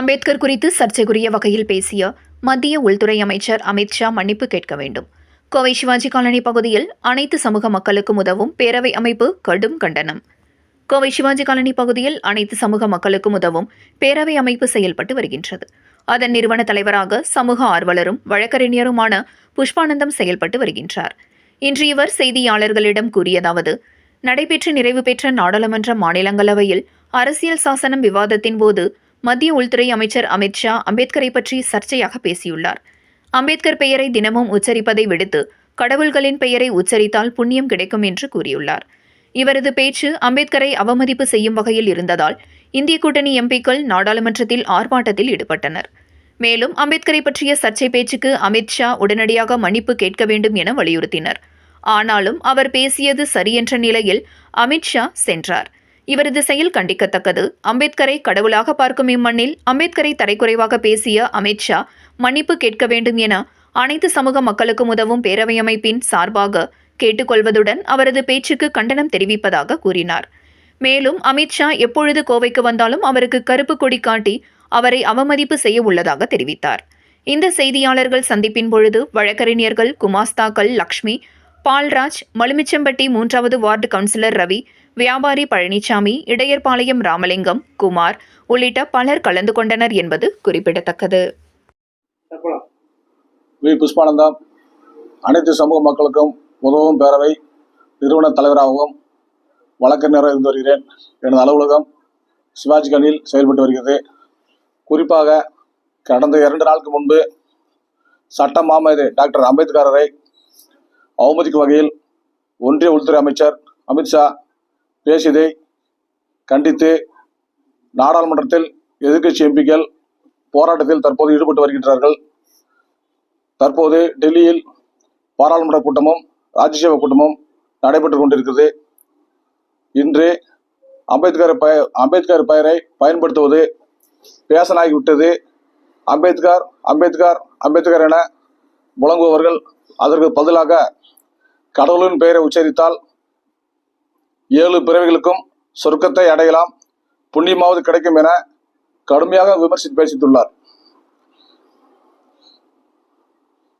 அம்பேத்கர் குறித்து சர்ச்சைக்குரிய வகையில் பேசிய மத்திய உள்துறை அமைச்சர் அமித்ஷா மன்னிப்பு கேட்க வேண்டும். கோவை சிவாஜி காலனி பகுதியில் அனைத்து சமூக மக்களுக்கும் உதவும் பேரவை அமைப்பு கடும் கண்டனம். கோவை சிவாஜி காலனி பகுதியில் அனைத்து சமூக மக்களுக்கும் உதவும் பேரவை அமைப்பு செயல்பட்டு வருகின்றது. அதன் நிறுவன தலைவராக சமூக ஆர்வலரும் வழக்கறிஞருமான புஷ்பானந்தம் செயல்பட்டு வருகின்றார். இன்று இவர் செய்தியாளர்களிடம் கூறியதாவது நடைபெற்று நிறைவு பெற்ற நாடாளுமன்ற மாநிலங்களவையில் அரசியல் சாசனம் விவாதத்தின் போது மத்திய உள்துறை அமைச்சர் அமித்ஷா அம்பேத்கரை பற்றி சர்ச்சையாக பேசியுள்ளார். அம்பேத்கர் பெயரை தினமும் உச்சரிப்பதை விடுத்து கடவுள்களின் பெயரை உச்சரித்தால் புண்ணியம் கிடைக்கும் என்று கூறியுள்ளார். இவரது பேச்சு அம்பேத்கரை அவமதிப்பு செய்யும் வகையில் இருந்ததால் இந்திய கூட்டணி எம்பிக்கள் நாடாளுமன்றத்தில் ஆர்ப்பாட்டத்தில் ஈடுபட்டனர். மேலும் அம்பேத்கரை பற்றிய சர்ச்சை பேச்சுக்கு அமித்ஷா உடனடியாக மன்னிப்பு கேட்க வேண்டும் என வலியுறுத்தினர். ஆனாலும் அவர் பேசியது சரியென்ற நிலையில் அமித் ஷா சென்றார். இவரது செயல் கண்டிக்கத்தக்கது. அம்பேத்கரை கடவுளாக பார்க்கும் இம்மண்ணில் அம்பேத்கரை தரைக்குறைவாக பேசிய அமித் ஷா மன்னிப்பு கேட்க வேண்டும் என அனைத்து சமூக மக்களுக்கும் உதவும் பேரவை அமைப்பின் சார்பாக கேட்டுக்கொள்வதுடன் அவரது பேச்சுக்கு கண்டனம் தெரிவிப்பதாக கூறினார். மேலும் அமித்ஷா எப்பொழுது கோவைக்கு வந்தாலும் அவருக்கு கருப்பு கொடி காட்டி அவரை அவமதிப்பு செய்ய உள்ளதாக தெரிவித்தார். இந்த செய்தியாளர்கள் சந்திப்பின் பொழுது வழக்கறிஞர்கள் குமாஸ்தாக்கள் லக்ஷ்மி பால்ராஜ் மலுமிச்சம்பட்டி மூன்றாவது வார்டு கவுன்சிலர் ரவி வியாபாரி பழனிசாமி இடையர்பாளையம் ராமலிங்கம் குமார் உள்ளிட்ட பலர் கலந்து கொண்டனர் என்பது குறிப்பிடத்தக்கது. வி. புஷ்பானந்தம் அனைத்து சமூக மக்களுக்கும் உதவும் பேரவை நிறுவன தலைவராகவும் வழக்கறிஞராக இருந்து வருகிறேன். எனது அலுவலகம் சிவாஜிகனில் செயல்பட்டு வருகிறது. குறிப்பாக கடந்த இரண்டு நாளுக்கு முன்பு சட்ட மாமேதை டாக்டர் அம்பேத்கரரை அவமதிக்கும் வகையில் ஒன்றிய உள்துறை அமைச்சர் அமித்ஷா பேசியதை கண்டித்து நாடாளுமன்றத்தில் எதிர்க்கட்சி எம்பிக்கள் போராட்டத்தில் தற்போது ஈடுபட்டு வருகின்றார்கள். தற்போது டெல்லியில் பாராளுமன்ற கூட்டமும் ராஜ்யசபா கூட்டமும் நடைபெற்று கொண்டிருக்கிறது. இன்று அம்பேத்கர் பெய அம்பேத்கர் பெயரை பயன்படுத்துவது பேசனாகிவிட்டது அம்பேத்கர் அம்பேத்கர் அம்பேத்கர் என முழங்குபவர்கள் அதற்கு பதிலாக கடவுளின் பெயரை உச்சரித்தால் ஏழு பிறவிகளுக்கும் சொர்க்கத்தை அடையலாம். புண்ணியமாவது கிடைக்கும் என கடுமையாக விமர்சித்து பேசித்துள்ளார்.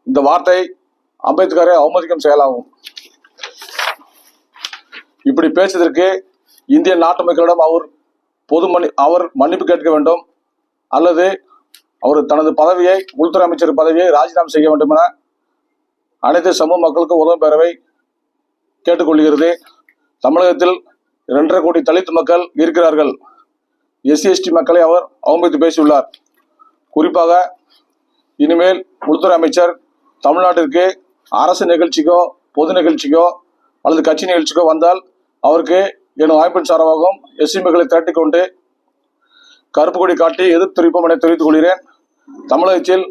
இந்த வார்த்தை அம்பேத்கரை அவமதிக்கும் செயலாகும். இப்படி பேசுவதற்கு இந்திய நாட்டு மக்களிடம் அவர் பொது மன்னி அவர் மன்னிப்பு கேட்க வேண்டும். அல்லது அவர் தனது பதவியை உள்துறை அமைச்சர் பதவியை ராஜினாமா செய்ய வேண்டும் என அனைத்து சமூக மக்களுக்கும் உதவும் பேரவை கேட்டுக்கொள்கிறது. தமிழகத்தில் இரண்டரை கோடி தலித் மக்கள் இருக்கிறார்கள். எஸ்சி எஸ்டி மக்களை அவர் அவமதித்து பேசியுள்ளார். குறிப்பாக இனிமேல் உள்துறை அமைச்சர் தமிழ்நாட்டிற்கு அரசு நிகழ்ச்சிக்கோ பொது நிகழ்ச்சிக்கோ அல்லது கட்சி நிகழ்ச்சிக்கோ வந்தால் அவருக்கு என் வாய்ப்பின் சார்பாகவும் எஸ்சி மக்களை திரட்டிக் கொண்டு கருப்பு கொடி காட்டி எதிர்ப்பு தெரிவிப்போம் என தெரிவித்துக் கொள்கிறேன். தமிழகத்தில்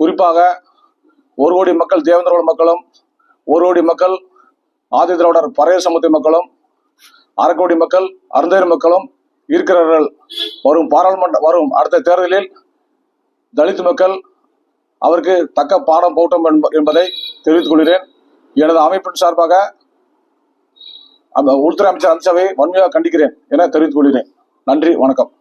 குறிப்பாக ஒரு கோடி மக்கள் தேவேந்திரோட மக்களும் ஒரு கோடி மக்கள் ஆதி திராவிடர் பறைய சமூக மக்களும் அறக்கோடி மக்கள் அருந்தேர் மக்களும் இருக்கிறார்கள். வரும் பாராளுமன்ற வரும் அடுத்த தேர்தலில் தலித் மக்கள் அவருக்கு தக்க பாடம் போட்டும் என்ப- என்பதை தெரிவித்துக் கொள்கிறேன். எனது அமைப்பின் சார்பாக அந்த உள்துறை அமைச்சர் அமித்ஷாவை வன்மையாக கண்டிக்கிறேன் என தெரிவித்துக் கொள்கிறேன். நன்றி வணக்கம்.